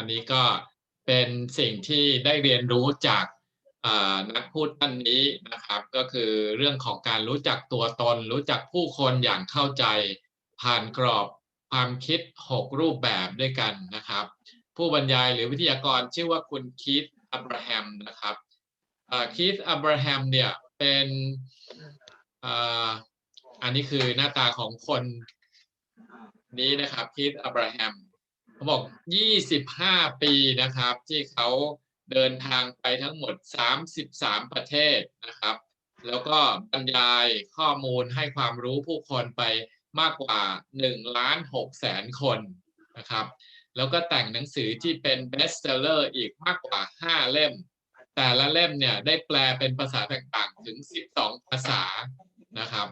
อันนี้ก็เป็นสิ่งที่ได้เรียนรู้จากนักพูดท่านนี้นะครับ ก็คือเรื่องของการรู้จักตัวตน รู้จักผู้คนอย่างเข้าใจ ผ่านกรอบความคิด 6 รูปแบบด้วยกันนะครับ ผู้บรรยายหรือวิทยากรชื่อว่าคุณคีธอับราฮัมนะครับคีธอับราฮัมเนี่ยเป็นอ,อันนี้คือหน้าตาของคนนี้นะครับคีธอับราฮัม เขาบอก 25 ปีนะครับ ที่เขาเดินทางไปทั้งหมด 33 ประเทศนะครับ แล้วก็บรรยายข้อมูลให้ความรู้ผู้คนไปมากกว่า1ล้าน6แสนคนนะครับ แล้วก็แต่งหนังสือที่เป็นเบสเซลเลอร์อีกมากกว่า 5 เล่ม แต่ละเล่มเนี่ยได้แปลเป็นภาษาต่างๆ ถึง 12 ภาษานะครับ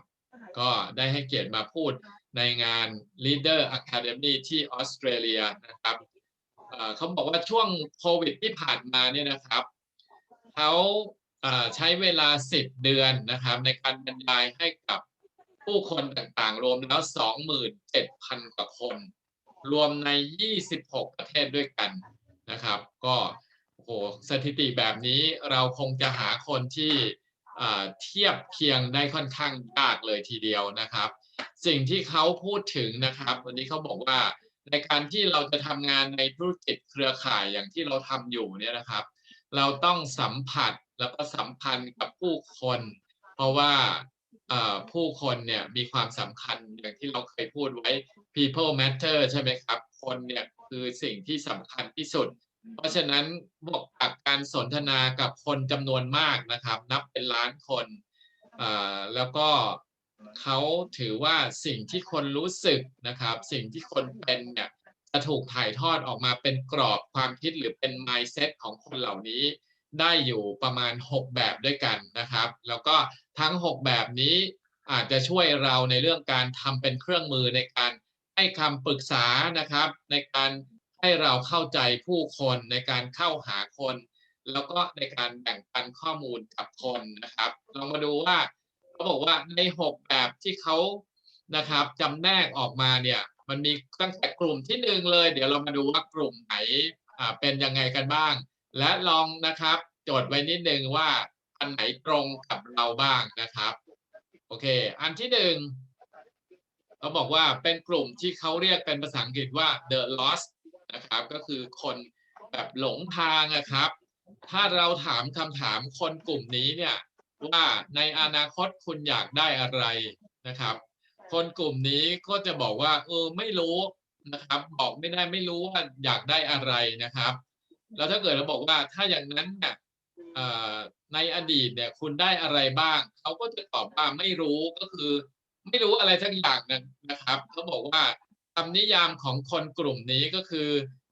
ก็ได้ให้เกียรติมาพูด ในงาน Leader Academy ที่ออสเตรเลียนะครับเขาบอกว่าช่วงโควิดที่ผ่านมาเนี่ยนะครับเขาใช้เวลา 10 เดือนนะครับ ในการบรรยายให้กับผู้คนต่างๆ รวมแล้ว 27,000 กว่าคน รวมใน 26 ประเทศด้วยกันนะครับ ก็โหสถิติแบบนี้เราคงจะหาคนที่เทียบเคียงได้ค่อนข้างยากเลยทีเดียวนะครับ สิ่งที่เขาพูดถึงนะครับ วันนี้เขาบอกว่าในการที่เราจะทำงานในธุรกิจเครือข่ายอย่างที่เราทำอยู่เนี่ยนะครับ เราต้องสัมผัสแล้วก็สัมพันธ์กับผู้คน เพราะว่าผู้คนเนี่ยมีความสำคัญอย่างที่เราเคยพูดไว้ people matter ใช่ไหมครับ คนเนี่ยคือสิ่งที่สำคัญที่สุด เพราะฉะนั้นบอกกับการสนทนากับคนจำนวนมากนะครับ นับเป็นล้านคนแล้วก็ เขาถือว่าสิ่งที่คนรู้สึกนะครับ สิ่งที่คนเป็นเนี่ยจะถูกถ่ายทอดออกมาเป็นกรอบความคิดหรือเป็น mindset ของคนเหล่านี้ ได้อยู่ประมาณ 6 แบบด้วยกันนะครับ แล้วก็ทั้ง 6 แบบนี้อาจจะช่วยเราในเรื่องการทำเป็นเครื่องมือในการให้คำปรึกษานะครับ ในการให้เราเข้าใจผู้คนในการเข้าหาคน แล้วก็ในการแบ่งปันข้อมูลกับคนนะครับลองมาดูว่า เขาบอกว่าใน6แบบที่เขานะครับจำแนกออกมาเนี่ย มันมีตั้งแต่กลุ่มที่หนึ่งเลย เดี๋ยวเรามาดูว่ากลุ่มไหนอ่าเป็นยังไงกันบ้าง และลองนะครับจทย์ไว้นิดนึงว่าอันไหนตรงกับเราบ้างนะครับ โอเค อันที่หนึ่งเขาบอกว่าเป็นกลุ่มที่เขาเรียกเป็นภาษาอังกฤษว่า the lost นะครับ ก็คือคนแบบหลงทางนะครับ ถ้าเราถามคำถามคนกลุ่มนี้เนี่ย ว่าในอนาคตคุณอยากได้อะไรนะครับ คนกลุ่มนี้ก็จะบอกว่า เออไม่รู้นะครับ บอกไม่ได้ไม่รู้ว่าอยากได้อะไรนะครับ แล้วถ้าเกิดเราบอกว่าถ้าอย่างนั้นเนี่ยในอดีตเนี่ยคุณได้อะไรบ้างเขาก็จะตอบว่าไม่รู้ก็คือ ไม่รู้อะไรสักอย่างนึงนะครับเขาบอกว่าคำนิยามของคนกลุ่มนี้ก็คือ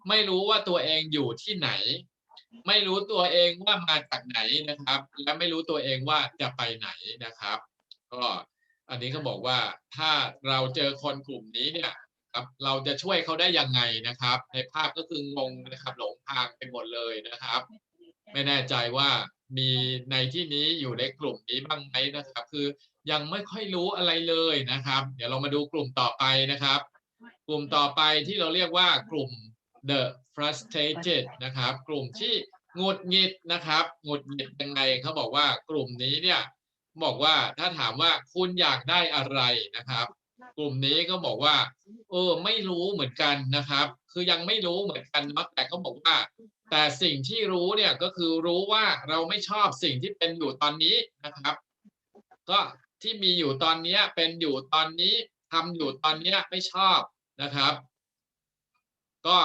ไม่รู้ว่าตัวเองอยู่ที่ไหน ไม่รู้ตัวเองว่ามาจากไหนนะครับ และไม่รู้ตัวเองว่าจะไปไหนนะครับ ก็อันนี้เขาบอกว่าถ้าเราเจอคนกลุ่มนี้เนี่ยครับเราจะช่วยเขาได้ยังไงนะครับ ในภาพก็คืองงนะครับ หลงทางไปหมดเลยนะครับ ไม่แน่ใจว่ามีในที่นี้อยู่ในกลุ่มนี้บ้างไหมนะครับ คือยังไม่ค่อยรู้อะไรเลยนะครับ เดี๋ยวเรามาดูกลุ่มต่อไปนะครับ กลุ่มต่อไปที่เราเรียกว่ากลุ่ม the frustrated นะครับ กลุ่มที่หงุดหงิดนะครับหงุดหงิดยังไงเขาบอกว่ากลุ่มนี้เนี่ยบอกว่าถ้าถามว่าคุณอยากได้อะไรนะครับ กลุ่มนี้ก็บอกว่า เออไม่รู้เหมือนกันนะครับ คือยังไม่รู้เหมือนกันเนาะแต่เขาบอกว่า แต่สิ่งที่รู้เนี่ยก็คือรู้ว่าเราไม่ชอบสิ่งที่เป็นอยู่ตอนนี้นะครับ ก็ที่มีอยู่ตอนนี้เป็นอยู่ตอนนี้ทำอยู่ตอนนี้ไม่ชอบนะครับ ก็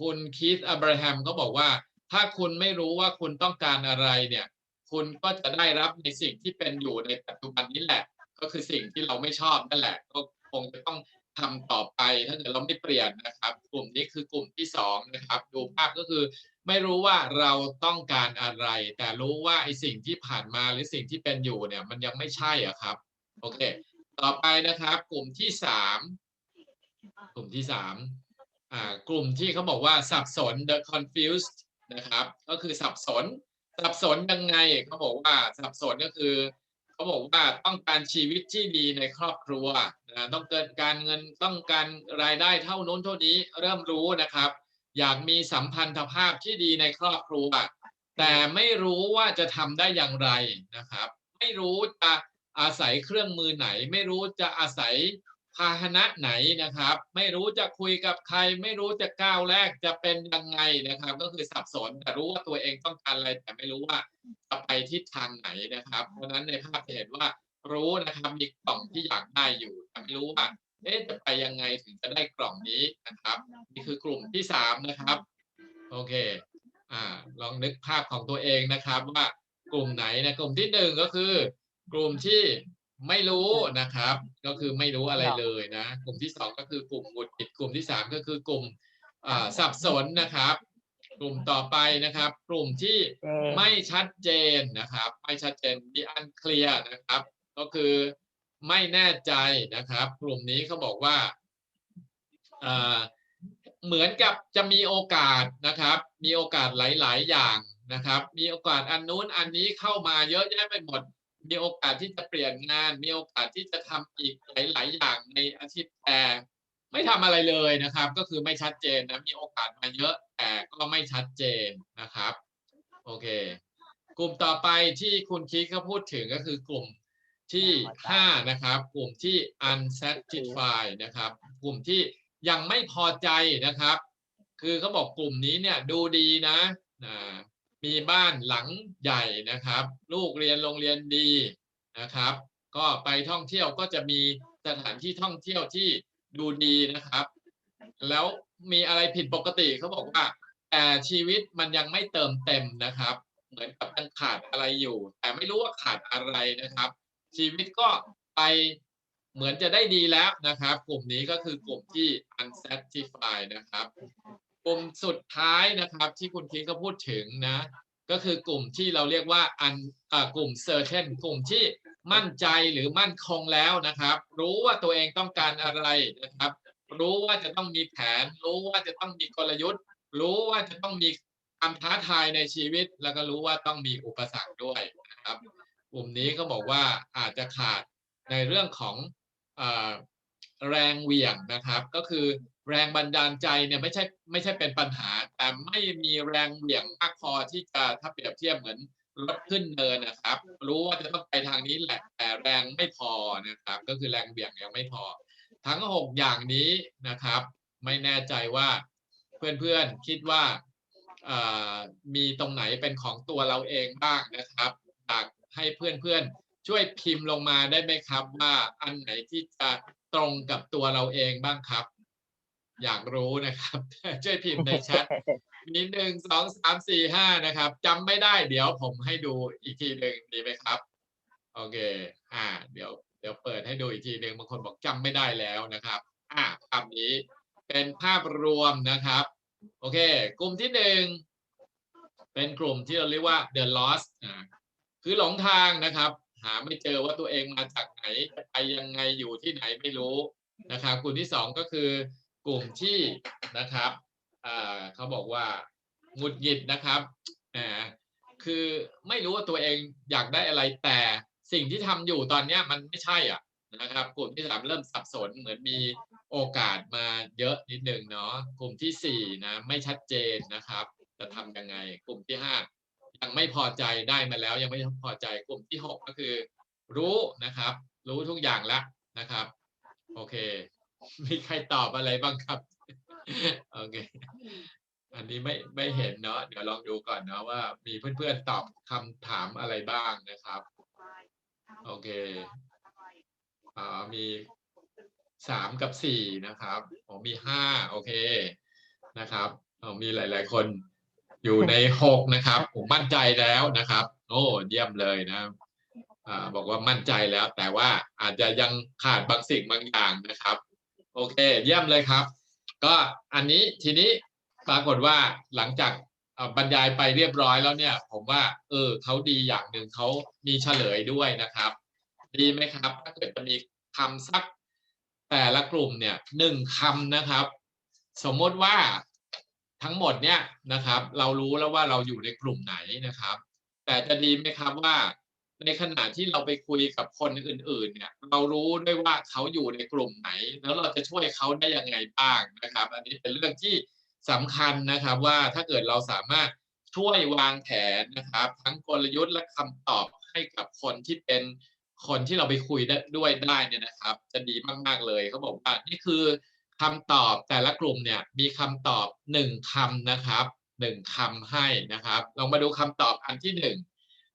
คุณคีธอับราฮัมก็บอกว่า ถ้าคุณไม่รู้ว่าคุณต้องการอะไรเนี่ย คุณก็จะได้รับในสิ่งที่เป็นอยู่ในปัจจุบันนี้แหละ ก็คือสิ่งที่เราไม่ชอบนั่นแหละก็คงจะต้องทำต่อไปถ้าเกิดเราไม่เปลี่ยนนะครับ กลุ่มนี้คือกลุ่มที่สองนะครับ ดูภาพก็คือไม่รู้ว่าเราต้องการอะไร แต่รู้ว่าไอ้สิ่งที่ผ่านมาหรือสิ่งที่เป็นอยู่เนี่ย มันยังไม่ใช่อะครับโอเค ต่อไปนะครับ กลุ่มที่สามกลุ่มที่สาม กลุ่มที่เขาบอกว่าสับสน the confused นะครับ ก็คือสับสน สับสนยังไงเขาบอกว่าสับสนก็คือเขาบอกว่าต้องการชีวิตที่ดีในครอบครัวนะต้องเกิดการเงินต้องการรายได้เท่านู้นเท่านี้เริ่มรู้นะครับ อยากมีสัมพันธภาพที่ดีในครอบครัว แต่ไม่รู้ว่าจะทำได้อย่างไรนะครับ ไม่รู้จะอาศัยเครื่องมือไหน ไม่รู้จะอาศัยาหนะไหนนะครับ ไม่รู้จะคุยกับใคร ไม่รู้จะก้าวแรกจะเป็นยังไงนะครับ ก็คือสับสนแต่รู้ว่าตัวเองต้องการอะไร แต่ไม่รู้ว่าจะไปทิศทางไหนนะครับ เพราะฉะนั้นในภาพจะเห็นว่ารู้นะครับมีกล่องที่อยากได้อยู่แต่ไม่รู้ว่าเอ๊ะจะไปยังไงถึงจะได้กล่องนี้นะครับ นี่คือกลุ่มที่สามนะครับโอเคอ่าลองนึกภาพของตัวเองนะครับว่ากลุ่มไหนนะกลุ่มที่หนึ่งก็คือกลุ่มที่ ไม่รู้นะครับ ก็คือไม่รู้อะไรเลยนะ กลุ่มที่สองก็คือกลุ่มหงุดหงิดกลุ่มที่สามก็คือกลุ่มอ่าสับสนนะครับ กลุ่มต่อไปนะครับ กลุ่มที่เจไม่ชัดเจนนะครับ ไม่ชัดเจนมีอันเคลียร์นะครับ ก็คือไม่แน่ใจนะครับ กลุ่มนี้เขาบอกว่าเอ่อเหมือนกับจะมีโอกาสนะครับ มีโอกาสหลาย ๆ อย่างนะครับ มีโอกาสอันนู้นอันนี้เข้ามาเยอะแยะไปหมด มีโอกาสที่จะเปลี่ยนงาน มีโอกาสที่จะทำอีกหลาย ๆ อย่างในอาชีพแต่ไม่ทำอะไรเลยนะครับ ก็คือไม่ชัดเจนนะมีโอกาสมาเยอะแต่ก็ไม่ชัดเจนนะครับ โอเค กลุ่มต่อไปที่คุณคิดเขาพูดถึงก็คือกลุ่มที่ห้านะครับ กลุ่มที่ unsatisfied นะครับ กลุ่มที่ยังไม่พอใจนะครับ คือเขาบอกกลุ่มนี้เนี่ยดูดีนะอ่า มีบ้านหลังใหญ่นะครับ ลูกเรียนโรงเรียนดีนะครับ ก็ไปท่องเที่ยวก็จะมีสถานที่ท่องเที่ยวที่ดูดีนะครับ แล้วมีอะไรผิดปกติเขาบอกว่า แต่ชีวิตมันยังไม่เติมเต็มนะครับ เหมือนกับยังขาดอะไรอยู่ แต่ไม่รู้ว่าขาดอะไรนะครับ ชีวิตก็ไปเหมือนจะได้ดีแล้วนะครับ กลุ่มนี้ก็คือกลุ่มที่ unsatisfied นะครับ กลุ่มสุดท้ายนะครับที่คุณคิงก็พูดถึงนะ ก็คือกลุ่มที่เราเรียกว่าอ่ากลุ่ม certain กลุ่มที่มั่นใจหรือมั่นคงแล้วนะครับ รู้ว่าตัวเองต้องการอะไรนะครับ รู้ว่าจะต้องมีแผน รู้ว่าจะต้องมีกลยุทธ์ รู้ว่าจะต้องมีความท้าทายในชีวิต แล้วก็รู้ว่าต้องมีอุปสรรคด้วยนะครับ กลุ่มนี้ก็บอกว่าอาจจะขาดในเรื่องของอแรงเหวี่ยงนะครับ ก็คือ แรงบันดาลใจเนี่ยไม่ใช่ไม่ใช่เป็นปัญหา แต่ไม่มีแรงเหวี่ยงมากพอที่จะถ้าเปรียบเทียบเหมือนรถขึ้นเนินนะครับ รู้ว่าจะต้องไปทางนี้แหละแต่แรงไม่พอนะครับ ก็คือแรงเหวี่ยงยังไม่พอ ทั้งหกอย่างนี้นะครับ ไม่แน่ใจว่าเพื่อนๆคิดว่ามีตรงไหนเป็นของตัวเราเองบ้างนะครับอยากให้เพื่อนๆช่วยพิมพ์ลงมาได้ไหมครับว่าอันไหนที่จะตรงกับตัวเราเองบ้างครับ อยากรู้นะครับ ช่วยพิมพ์ในแชทมีหนึ่งสองสามสี่ห้านะครับจำไม่ได้เดี๋ยวผมให้ดูอีกทีหนึ่งดีไหมครับ โอเค อ่า เดี๋ยว เดี๋ยวเปิดให้ดูอีกทีหนึ่งบางคนบอกจำไม่ได้แล้วนะครับ อ่าภาพนี้เป็นภาพรวมนะครับ โอเค กลุ่มที่หนึ่งเป็นกลุ่มที่เราเรียกว่า the lost อ่าคือหลงทางนะครับ หาไม่เจอว่าตัวเองมาจากไหนจะไปยังไงอยู่ที่ไหนไม่รู้นะครับกลุ่มที่สองก็คือ กลุ่มที่นะครับเขาบอกว่าหงุดหงิดนะครับคือไม่รู้ว่าตัวเองอยากได้อะไรแต่สิ่งที่ทำอยู่ตอนเนี้ยมันไม่ใช่อะนะครับ กลุ่มที่สามเริ่มสับสนเหมือนมีโอกาสมาเยอะนิดนึงเนาะกลุ่มที่สี่นะไม่ชัดเจนนะครับ จะทำยังไง กลุ่มที่ห้ายังไม่พอใจได้มาแล้ว ยังไม่พอใจกลุ่มที่หกก็คือ รู้นะครับ รู้ทุกอย่างแล้วนะครับ โอเค มีใครตอบอะไรบ้างครับ โอเค อันนี้ไม่ไม่เห็นเนาะ เดี๋ยวลองดูก่อนเนาะว่า มีเพื่อนๆตอบคำถามอะไรบ้างนะครับ โอเคอ่ามีสามกับสี่นะครับอ๋อมีห้าโอเคนะครับอ๋อมีหลายๆคนอยู่ในหกนะครับ ผมมั่นใจแล้วนะครับ โอ้เยี่ยมเลยนะอ่าบอกว่ามั่นใจแล้ว แต่ว่าอาจจะยังขาดบางสิ่งบางอย่างนะครับ โอเค เยี่ยมเลยครับ ก็อันนี้ทีนี้ปรากฏว่าหลังจากบรรยายไปเรียบร้อยแล้วเนี่ย ผมว่า เออเขาดีอย่างหนึ่งเขามีเฉลยด้วยนะครับ ดีไหมครับ ถ้าเกิดจะมีคำสักแต่ละกลุ่มเนี่ยหนึ่งคำนะครับ สมมติว่าทั้งหมดเนี่ยนะครับ เรารู้แล้วว่าเราอยู่ในกลุ่มไหนนะครับ แต่จะดีไหมครับว่า ในขณะที่เราไปคุยกับคนอื่น ๆ เนี่ย เรารู้ด้วยว่าเขาอยู่ในกลุ่มไหน แล้วเราจะช่วยเขาได้ยังไงบ้างนะครับ อันนี้เป็นเรื่องที่สำคัญนะครับว่าถ้าเกิดเราสามารถช่วยวางแผนนะครับ ทั้งกลยุทธ์และคำตอบให้กับคนที่เป็นคนที่เราไปคุยด้ด้วยได้เนี่ยนะครับ จะดีมาก ๆ เลยเขาบอกว่านี่คือคำตอบแต่ละกลุ่มเนี่ยมีคำตอบหนึ่งคำนะครับหนึ่งคำให้นะครับ ลองมาดูคำตอบอันที่หนึ่ง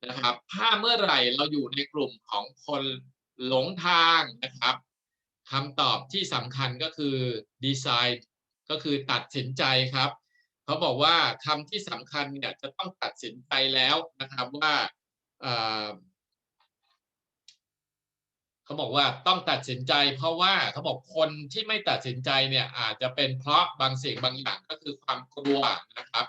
นะครับ ถ้าเมื่อไหร่เราอยู่ในกลุ่มของคนหลงทางนะครับคำตอบที่สำคัญก็คือ decide ก็คือตัดสินใจครับเขาบอกว่าคำที่สำคัญเนี่ยจะต้องตัดสินใจแล้วนะครับว่าเขาบอกว่าต้องตัดสินใจ เพราะว่าเขาบอกคนที่ไม่ตัดสินใจเนี่ยอาจจะเป็นเพราะบางสิ่งบางอย่างก็คือความกลัวนะครับ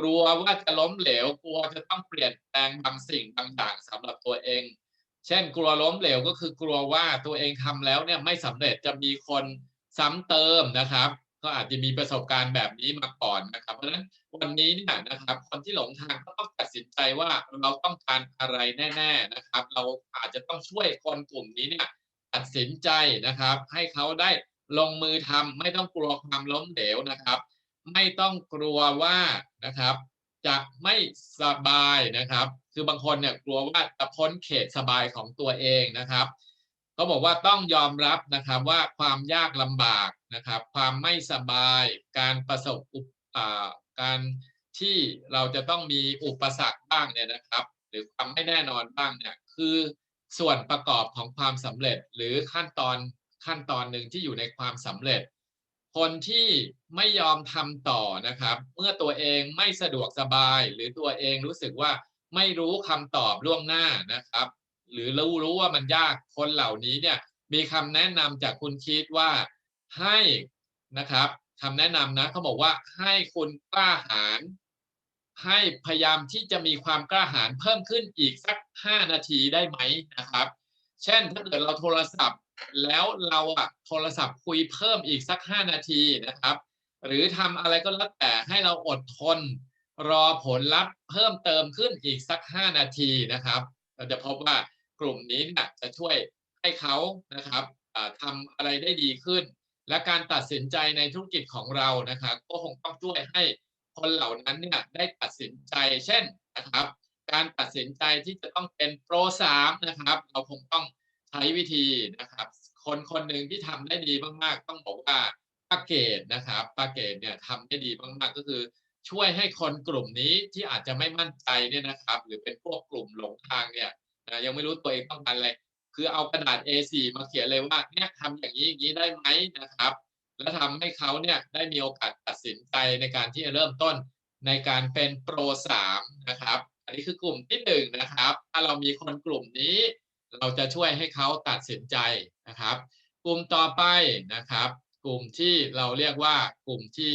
กลัวว่าจะล้มเหลว กลัวจะต้องเปลี่ยนแปลงบางสิ่งบางอย่างสำหรับตัวเอง เช่น กลัวล้มเหลวก็คือกลัวว่าตัวเองทำแล้วเนี่ยไม่สำเร็จจะมีคนซ้ำเติมนะครับ ก็อาจจะมีประสบการณ์แบบนี้มาก่อนนะครับ เพราะฉะนั้นวันนี้เนี่ยนะครับ คนที่หลงทางก็ต้องตัดสินใจว่าเราต้องการอะไรแน่ ๆนะครับ เราอาจจะต้องช่วยคนกลุ่มนี้เนี่ยตัดสินใจนะครับ ให้เขาได้ลงมือทำไม่ต้องกลัวความล้มเหลวนะครับ ไม่ต้องกลัวว่านะครับ จะไม่สบายนะครับ คือบางคนเนี่ยกลัวว่าจะพ้นเขตสบายของตัวเองนะครับเขาบอกว่าต้องยอมรับนะครับว่าความยากลำบากนะครับ ความไม่สบายการประสบอุปการที่เราจะต้องมีอุปสรรคบ้างเนี่ยนะครับ หรือความไม่แน่นอนบ้างเนี่ยคือส่วนประกอบของความสำเร็จหรือขั้นตอนขั้นตอนหนึ่งที่อยู่ในความสำเร็จ คนที่ไม่ยอมทำต่อนะครับ เมื่อตัวเองไม่สะดวกสบาย หรือตัวเองรู้สึกว่าไม่รู้คำตอบล่วงหน้านะครับ หรือรู้รู้ว่ามันยากคนเหล่านี้เนี่ยมีคำแนะนำจากคุณคิดว่าให้นะครับคำแนะนำนะเขาบอกว่าให้คุณกล้าหาญให้พยายามที่จะมีความกล้าหาญเพิ่มขึ้นอีกสักห้านาทีได้ไหมนะครับ เช่นถ้าเกิดเราโทรศัพท์ แล้วเราอะโทรศัพท์คุยเพิ่มอีกสักห้านาทีนะครับ หรือทำอะไรก็แล้วแต่ให้เราอดทน รอผลลัพธ์เพิ่มเติมขึ้นอีกสักห้านาทีนะครับเราจะพบว่ากลุ่มนี้เนี่ยจะช่วยให้เขานะครับอ่าทำอะไรได้ดีขึ้น และการตัดสินใจในธุรกิจของเรานะครับ ก็คงต้องช่วยให้คนเหล่านั้นเนี่ยได้ตัดสินใจเช่นนะครับ การตัดสินใจที่จะต้องเป็นโปรสามนะครับ เราคงต้อง ใช้วิธีนะครับ คนคนหนึ่งที่ทำได้ดีมากๆ ต้องบอกว่าป้าเกตนะครับป้าเกตเนี่ยทำได้ดีมากๆก็คือ ช่วยให้คนกลุ่มนี้ที่อาจจะไม่มั่นใจเนี่ยนะครับ หรือเป็นพวกกลุ่มหลงทางเนี่ยนะยังไม่รู้ตัวเองต้องการอะไรคือเอากระดาษ A4 มาเขียนเลยว่าเนี่ยทำอย่างนี้อย่างนี้ได้ไหมนะครับ แล้วทำให้เขาเนี่ยได้มีโอกาสตัดสินใจในการที่จะเริ่มต้นในการเป็นโปรสามนะครับ อันนี้คือกลุ่มที่หนึ่งนะครับ ถ้าเรามีคนกลุ่มนี้ เราจะช่วยให้เขาตัดสินใจนะครับ กลุ่มต่อไปนะครับ กลุ่มที่เราเรียกว่ากลุ่มที่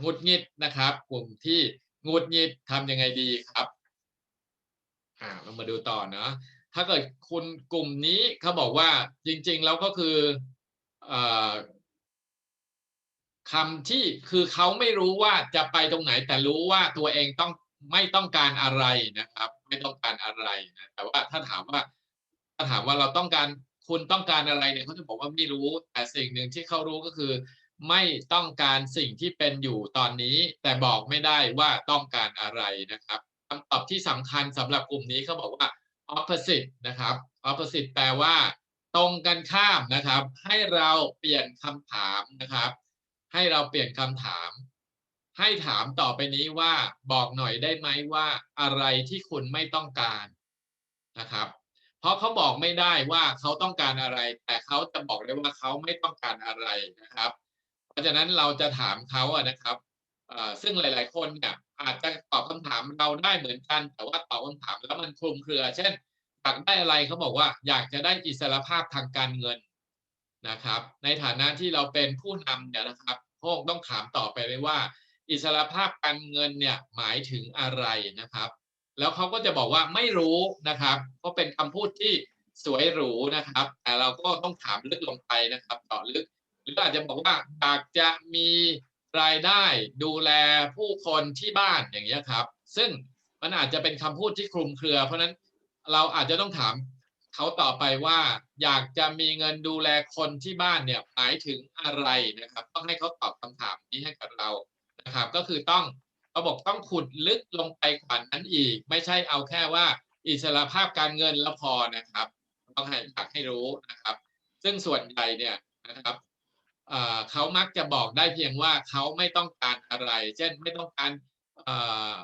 หงุดหงิดนะครับ กลุ่มที่หงุดหงิดทำยังไงดีครับอ่าเรามาดูต่อเนาะถ้าเกิดคุณกลุ่มนี้เขาบอกว่าจริงๆแล้วก็คืออคำที่คือเขาไม่รู้ว่าจะไปตรงไหนแต่รู้ว่าตัวเองต้อง ไม่ต้องการอะไรนะครับ ไม่ต้องการอะไรนะแต่ว่าถ้าถามว่าถ้าถามว่าเราต้องการคุณต้องการอะไรเนี่ยเขาจะบอกว่าไม่รู้ แต่สิ่งหนึ่งที่เขารู้ก็คือ ไม่ต้องการสิ่งที่เป็นอยู่ตอนนี้ แต่บอกไม่ได้ว่าต้องการอะไรนะครับคำตอบที่สำคัญสำหรับกลุ่มนี้เขาบอกว่า opposite นะครับ opposite แปลว่า ตรงกันข้ามนะครับ ให้เราเปลี่ยนคำถามนะครับ ให้เราเปลี่ยนคำถาม ให้ถามต่อไปนี้ว่าบอกหน่อยได้ไหมว่าอะไรที่คุณไม่ต้องการนะครับ เพราะเขาบอกไม่ได้ว่าเขาต้องการอะไร แต่เขาจะบอกได้ว่าเขาไม่ต้องการอะไรนะครับ เพราะฉะนั้นเราจะถามเขาอะนะครับเอ่อซึ่งหลาย ๆ คนเนี่ยอาจจะตอบคำถามเราได้เหมือนกัน แต่ว่าตอบคำถามแล้วมันคลุมเครือ เช่นอยากได้อะไรเขาบอกว่าอยากจะได้อิสรภาพทางการเงินนะครับ ในฐานะที่เราเป็นผู้นำเนี่ยนะครับพวกต้องถามต่อไปเลยว่า อิสรภาพการเงินเนี่ยหมายถึงอะไรนะครับ แล้วเขาก็จะบอกว่าไม่รู้นะครับ ก็เป็นคำพูดที่สวยหรูนะครับ แต่เราก็ต้องถามลึกลงไปนะครับต่อลึก หรืออาจจะบอกว่าอยากจะมีรายได้ดูแลผู้คนที่บ้านอย่างเงี้ยครับ ซึ่งมันอาจจะเป็นคำพูดที่คลุมเครือ เพราะฉะนั้นเราอาจจะต้องถามเขาต่อไปว่า อยากจะมีเงินดูแลคนที่บ้านเนี่ยหมายถึงอะไรนะครับ ต้องให้เขาตอบคำถามนี้ให้กับเรา นะครับ ก็คือต้องเขาบอกต้องขุดลึกลงไปกว่านั้นอีก ไม่ใช่เอาแค่ว่า อิสรภาพการเงินแล้วพอนะครับ ต้องให้อยากให้รู้นะครับ ซึ่งส่วนใหญ่เนี่ยนะครับเขามักจะบอกได้เพียงว่าเขาไม่ต้องการอะไร เช่นไม่ต้องการเอ่อ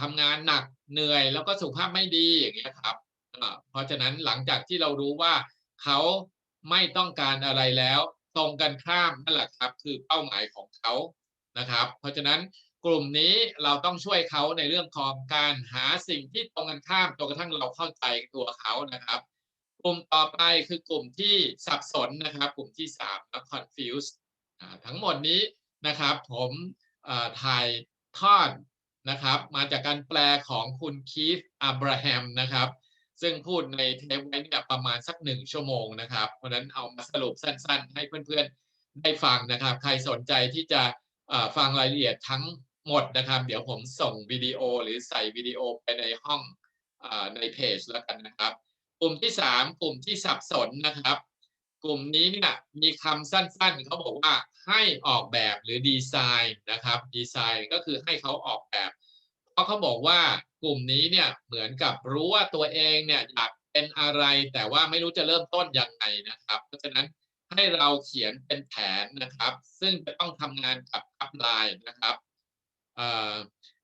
ทำงานหนักเหนื่อยแล้วก็สุขภาพไม่ดีอย่างเงี้ยครับเพราะฉะนั้นหลังจากที่เรารู้ว่าเขาไม่ต้องการอะไรแล้ว ตรงกันข้ามนั่นแหละครับ คือเป้าหมายของเขา นะครับ เพราะฉะนั้นกลุ่มนี้เราต้องช่วยเขาในเรื่องของการหาสิ่งที่ตรงกันข้ามจนกระทั่งเราเข้าใจตัวเขานะครับ กลุ่มต่อไปคือกลุ่มที่สับสนนะครับ กลุ่มที่สามนะ confuse อ่าทั้งหมดนี้นะครับ ผมถ่ายทอดนะครับ มาจากการแปลของคุณคีฟอับราฮัมนะครับ ซึ่งพูดในเทปไว้เนี่ยประมาณสักหนึ่งชั่วโมงนะครับ เพราะนั้นเอามาสรุปสั้นๆ ให้เพื่อนๆได้ฟังนะครับ ใครสนใจที่จะ ฟังรายละเอียดทั้งหมดนะครับ เดี๋ยวผมส่งวิดีโอหรือใส่วิดีโอไปในห้องอในเพจแล้วกันนะครับ กลุ่มที่สามกลุ่มที่สับสนนะครับ กลุ่มนี้เนี่ยมีคำสั้นๆเขาบอกว่าให้ออกแบบหรือดีไซน์นะครับดีไซน์ก็คือให้เขาออกแบบ เพราะเขาบอกว่ากลุ่มนี้เนี่ยเหมือนกับรู้ว่าตัวเองเนี่ยอยากเป็นอะไรแต่ว่าไม่รู้จะเริ่มต้นยังไงนะครับ เพราะฉะนั้น ให้เราเขียนเป็นแผนนะครับ ซึ่งจะต้องทำงานกับอัพไลน์นะครับ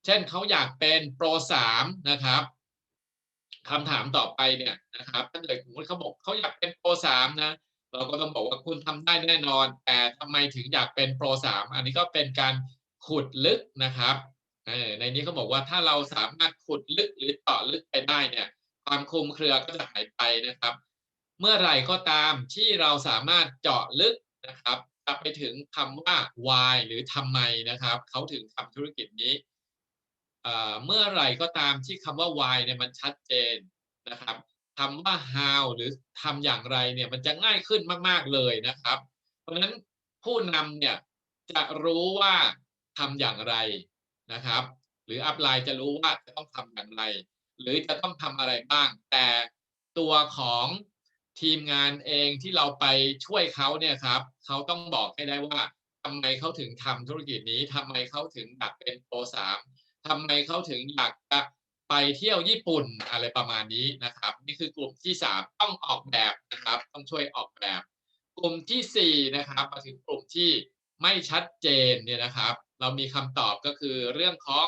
เช่นเขาอยากเป็นโปรสามนะครับคำถามต่อไปเนี่ยนะครับถ้าเกิดสมมติเขาบอกเขาอยากเป็นโปรสามนะเราก็ต้องบอกว่าคุณทำได้แน่นอน แต่ทำไมถึงอยากเป็นโปรสามอันนี้ก็เป็นการขุดลึกนะครับในนี้เขาบอกว่าถ้าเราสามารถขุดลึกหรือเจาะลึกไปได้เนี่ย ความคลุมเครือก็จะหายไปนะครับ เมื่อไหร่ก็ตามที่เราสามารถเจาะลึกนะครับไปถึงคำว่า why หรือทำไมนะครับเขาถึงทำธุรกิจนี้เอ่อเมื่อไหร่ก็ตามที่คำว่า why เนี่ยมันชัดเจนนะครับคำว่า how หรือทำอย่างไรเนี่ยมันจะง่ายขึ้นมาก ๆ เลยนะครับ เพราะฉะนั้นผู้นำเนี่ยจะรู้ว่าทำอย่างไรนะครับ หรืออัพไลน์จะรู้ว่าจะต้องทำอย่างไร หรือจะต้องทำอะไรบ้าง แต่ตัวของ ทีมงานเองที่เราไปช่วยเขาเนี่ยครับเขาต้องบอกให้ได้ว่าทำไมเขาถึงทำธุรกิจนี้ทำไมเขาถึงอยากเป็นโปรสามทำไมเขาถึงอยากจะไปเที่ยวญี่ปุ่นอะไรประมาณนี้นะครับ นี่คือกลุ่มที่สามต้องออกแบบนะครับ ต้องช่วยออกแบบ กลุ่มที่สี่นะครับมาถึงกลุ่มที่ไม่ชัดเจนเนี่ยนะครับ เรามีคำตอบก็คือเรื่องของ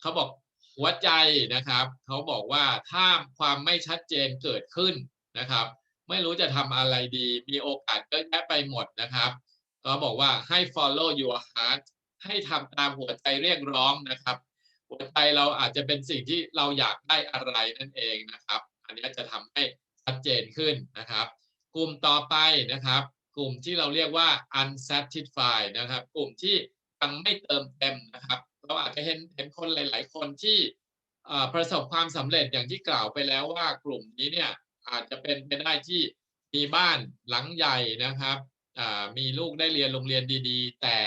เขาบอกหัวใจนะครับ เขาบอกว่าถ้าความไม่ชัดเจนเกิดขึ้นนะครับ ไม่รู้จะทำอะไรดี มีโอกาสเยอะแยะไปหมดนะครับเขาบอกว่าให้ follow your heart ให้ทำตามหัวใจเรียกร้องนะครับ หัวใจเราอาจจะเป็นสิ่งที่เราอยากได้อะไรนั่นเองนะครับ อันนี้จะทำให้ชัดเจนขึ้นนะครับ กลุ่มต่อไปนะครับ กลุ่มที่เราเรียกว่า unsatisfied นะครับ กลุ่มที่ยังไม่เติมเต็มนะครับเราอาจจะเห็นเห็นคนหลาย ๆ คนที่ประสบความสำเร็จอย่างที่กล่าวไปแล้วว่ากลุ่มนี้เนี่ย อาจจะเป็นไปได้ที่มีบ้านหลังใหญ่นะครับมีลูกได้เรียนโรงเรียนดีๆ แต่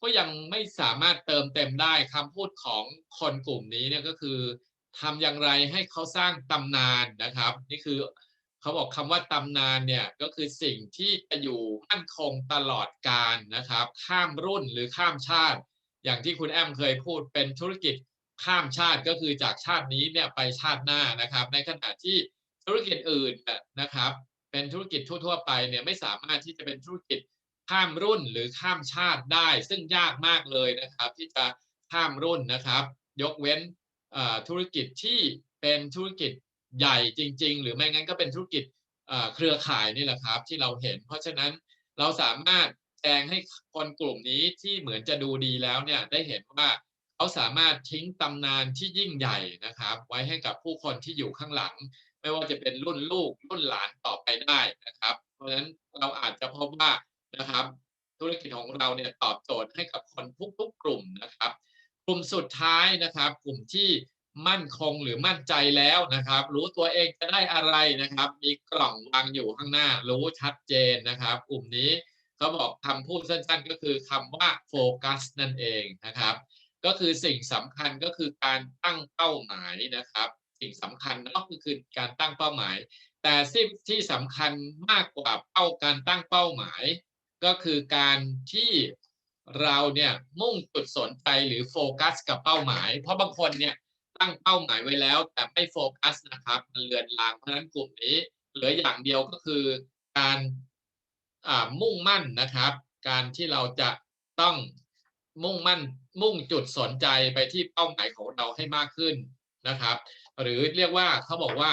ก็ยังไม่สามารถเติมเต็มได้คำพูดของคนกลุ่มนี้เนี่ยก็คือทำอย่างไรให้เขาสร้างตำนานนะครับ นี่คือเขาบอกคำว่าตำนานเนี่ยก็คือสิ่งที่จะอยู่มั่นคงตลอดกาลนะครับ ข้ามรุ่นหรือข้ามชาติ อย่างที่คุณแอมเคยพูดเป็นธุรกิจข้ามชาติก็คือจากชาตินี้เนี่ยไปชาติหน้านะครับ ในขณะที่ ธุรกิจอื่นนะครับ เป็นธุรกิจทั่ว ๆ ไปเนี่ยไม่สามารถที่จะเป็นธุรกิจข้ามรุ่นหรือข้ามชาติได้ ซึ่งยากมากเลยนะครับ ที่จะข้ามรุ่นนะครับ ยกเว้นธุรกิจที่เป็นธุรกิจใหญ่จริง ๆ หรือไม่งั้นก็เป็นธุรกิจเอ่อเครือข่ายนี่แหละครับ ที่เราเห็น เพราะฉะนั้นเราสามารถแจ้งให้คนกลุ่มนี้ที่เหมือนจะดูดีแล้วเนี่ยได้เห็นว่า เขาสามารถทิ้งตำนานที่ยิ่งใหญ่นะครับ ไว้ให้กับผู้คนที่อยู่ข้างหลัง ไม่ว่าจะเป็นรุ่นลูกรุ่นหลานต่อไปได้นะครับ เพราะฉะนั้นเราอาจจะพบว่านะครับ ธุรกิจของเราเนี่ยตอบโจทย์ให้กับคนทุกๆกลุ่มนะครับ กลุ่มสุดท้ายนะครับ กลุ่มที่มั่นคงหรือมั่นใจแล้วนะครับ รู้ตัวเองจะได้อะไรนะครับ มีกล่องวางอยู่ข้างหน้า รู้ชัดเจนนะครับ กลุ่มนี้เขาบอกคำพูดสั้นๆ ก็คือคำว่าโฟกัสนั่นเองนะครับ ก็คือสิ่งสำคัญก็คือการตั้งเป้าหมายนะครับ สิ่งสำคัญก็คือการตั้งเป้าหมาย แต่สิ่งที่สำคัญมากกว่าเป้าการตั้งเป้าหมาย ก็คือการที่เราเนี่ยมุ่งจุดสนใจหรือโฟกัส กับเป้าหมาย เพราะบางคนเนี่ยตั้งเป้าหมายไว้แล้ว แต่ไม่โฟกัสนะครับมันเลือนลางเพราะฉะนั้นกลุ่มนี้เหลืออย่างเดียวก็คือการมุ่งมั่นนะครับ การที่เราจะต้อง มุ่งมั่นมุ่งจุดสนใจไปที่เป้าหมายของเราให้มากขึ้นนะครับ หรือเรียกว่าเขาบอกว่า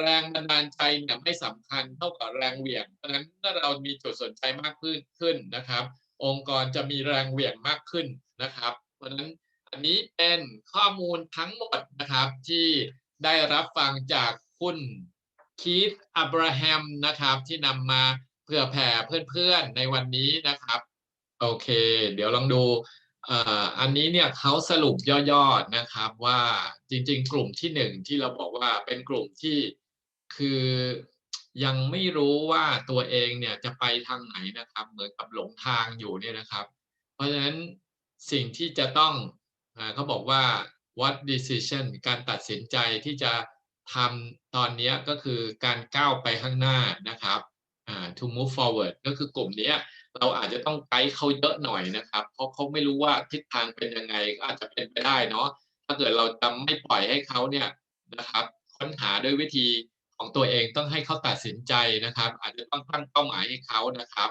แรงบันดาลใจเนี่ยไม่สำคัญเท่ากับแรงเหวี่ยงเพราะฉะนั้นเมื่อเรามีจุดสนใจมากขึ้นขึ้นนะครับ องค์กรจะมีแรงเหวี่ยงมากขึ้นนะครับ เพราะฉะนั้นอันนี้เป็นข้อมูลทั้งหมดนะครับที่ได้รับฟังจากคุณคีธอับราฮัมนะครับที่นำมาเผื่อแผ่เพื่อนๆในวันนี้นะครับ โอเค เดี๋ยวลองดูอันนี้เนี่ยเขาสรุปย่อๆนะครับว่าจริงๆ กลุ่มที่หนึ่งที่เราบอกว่าเป็นกลุ่มที่คือยังไม่รู้ว่าตัวเองเนี่ยจะไปทางไหนนะครับ เหมือนกับหลงทางอยู่เนี่ยนะครับ เพราะฉะนั้นสิ่งที่จะต้องเขาบอกว่า what decision การตัดสินใจที่จะทำตอนนี้ก็คือการก้าวไปข้างหน้านะครับ to move forward ก็คือกลุ่มนี้ เราอาจจะต้องไกด์เขาเยอะหน่อยนะครับ เพราะเขาไม่รู้ว่าทิศทางเป็นยังไงก็อาจจะเป็นไปได้เนาะถ้าเกิดเราจะไม่ปล่อยให้เขาเนี่ยนะครับค้นหาด้วยวิธีของตัวเองต้องให้เขาตัดสินใจนะครับ อาจจะต้องตั้งเป้าหมายให้เขานะครับ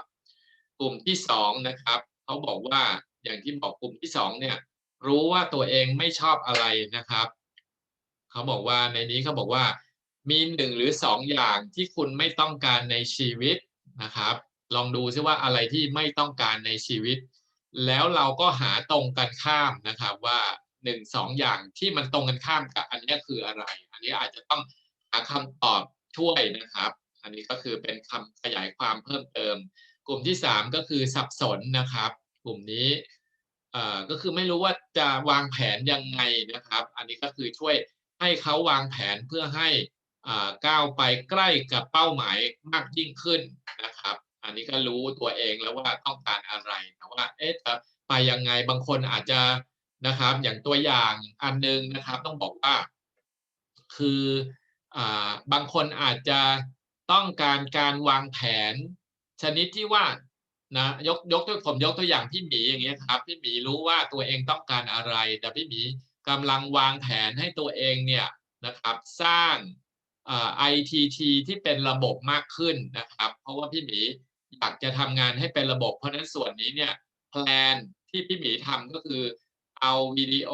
กลุ่มที่สองนะครับเขาบอกว่าอย่างที่บอกกลุ่มที่สองเนี่ยรู้ว่าตัวเองไม่ชอบอะไรนะครับเขาบอกว่าในนี้เขาบอกว่ามีหนึ่งหรือสองอย่างที่คุณไม่ต้องการในชีวิตนะครับ ลองดูซิว่าอะไรที่ไม่ต้องการในชีวิต แล้วเราก็หาตรงกันข้ามนะครับว่าหนึ่งสองอย่างที่มันตรงกันข้ามกับอันนี้คืออะไร อันนี้อาจจะต้องหาคำตอบช่วยนะครับ อันนี้ก็คือเป็นคำขยายความเพิ่มเติม กลุ่มที่สามก็คือสับสนนะครับ กลุ่มนี้ก็คือไม่รู้ว่าจะวางแผนยังไงนะครับ อันนี้ก็คือช่วยให้เขาวางแผนเพื่อให้ก้าวไปใกล้กับเป้าหมายมากยิ่งขึ้นนะครับ อันนี้ก็รู้ตัวเองแล้วว่าต้องการอะไรแต่ว่าเอ๊ะจะไปยังไงบางคนอาจจะนะครับ อย่างตัวอย่างอันหนึงนะครับ ต้องบอกว่า คืออ่าบางคนอาจจะต้องการการวางแผน ชนิดที่ว่านะยกยกตัวผมยกตัวอย่างพี่หมีอย่างเงี้ยครับ พี่หมีรู้ว่าตัวเองต้องการอะไร แต่พี่หมีกำลังวางแผนให้ตัวเองเนี่ยนะครับ สร้างอ่า ITT ที่เป็นระบบมากขึ้นนะครับ เพราะว่าพี่หมี อยากจะทำงานให้เป็นระบบ เพราะฉะนั้นส่วนนี้เนี่ยแพลนที่พี่หมีทำก็คือเอาวิดีโอ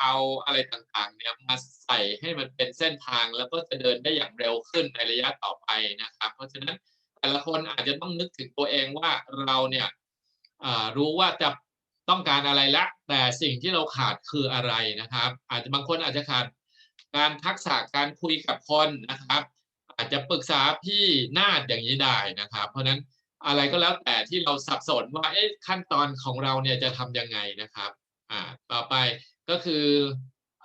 เอาอะไรต่างๆเนี่ยมาใส่ให้มันเป็นเส้นทางแล้วก็จะเดินได้อย่างเร็วขึ้นในระยะต่อไปนะครับ เพราะฉะนั้นแต่ละคนอาจจะต้องนึกถึงตัวเองว่าเราเนี่ยรู้ว่าจะต้องการอะไรละ แต่สิ่งที่เราขาดคืออะไรนะครับ อาจจะบางคนอาจจะขาดการทักษะการคุยกับคนนะครับ อาจจะปรึกษาพี่นาดอย่างนี้ได้นะครับ เพราะฉะนั้น อะไรก็แล้วแต่ที่เราสับสนว่าเอ๊ะขั้นตอนของเราเนี่ยจะทำยังไงนะครับอ่าต่อไปก็คือ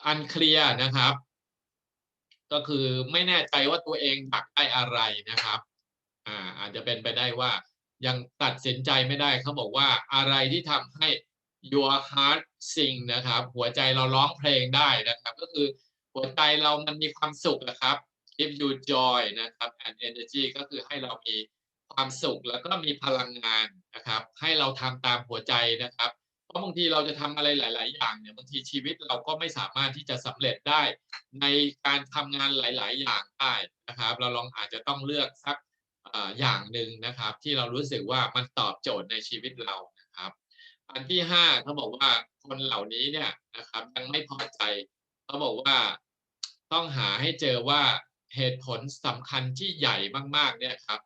อันเคลียร์นะครับ ก็คือไม่แน่ใจว่าตัวเองอยากได้อะไรนะครับอ่าอาจจะเป็นไปได้ว่ายังตัดสินใจไม่ได้เขาบอกว่าอะไรที่ทำให้ your heart sing นะครับ หัวใจเราร้องเพลงได้นะครับ ก็คือหัวใจเรามันมีความสุขนะครับ give you joy นะครับ and energy ก็คือให้เรามี ความสุขแล้วก็มีพลังงานนะครับ ให้เราทำตามหัวใจนะครับ เพราะบางทีเราจะทำอะไรหลาย ๆ อย่างเนี่ยบางทีชีวิตเราก็ไม่สามารถที่จะสำเร็จได้ ในการทำงานหลาย ๆ อย่างได้นะครับ เราลองอาจจะต้องเลือกสักอ่ออย่างหนึ่งนะครับ ที่เรารู้สึกว่ามันตอบโจทย์ในชีวิตเรานะครับ อันที่ห้าเขาบอกว่าคนเหล่านี้เนี่ยนะครับยังไม่พอใจเขาบอกว่าต้องหาให้เจอว่าเหตุผลสำคัญที่ใหญ่มาก ๆ เนี่ยครับ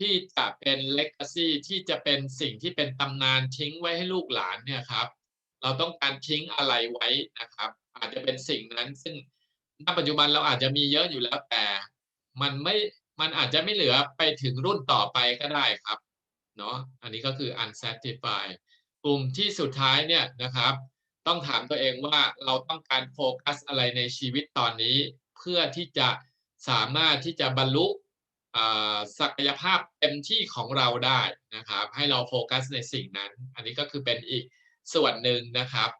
ที่จะเป็น legacy ที่จะเป็นสิ่งที่เป็นตำนานทิ้งไว้ให้ลูกหลานเนี่ยครับ เราต้องการทิ้งอะไรไว้นะครับ อาจจะเป็นสิ่งนั้นซึ่งณปัจจุบันเราอาจจะมีเยอะอยู่แล้วแต่ มันไม่มันอาจจะไม่เหลือไปถึงรุ่นต่อไปก็ได้ครับเนาะอันนี้ก็คือ unsatisfied กลุ่มที่สุดท้ายเนี่ยนะครับ ต้องถามตัวเองว่าเราต้องการโฟกัสอะไรในชีวิตตอนนี้ เพื่อที่จะสามารถที่จะบรรลุ ศักยภาพเต็มที่ของเราได้นะครับ ให้เราโฟกัสในสิ่งนั้น อันนี้ก็คือเป็นอีกส่วนหนึ่งนะครับ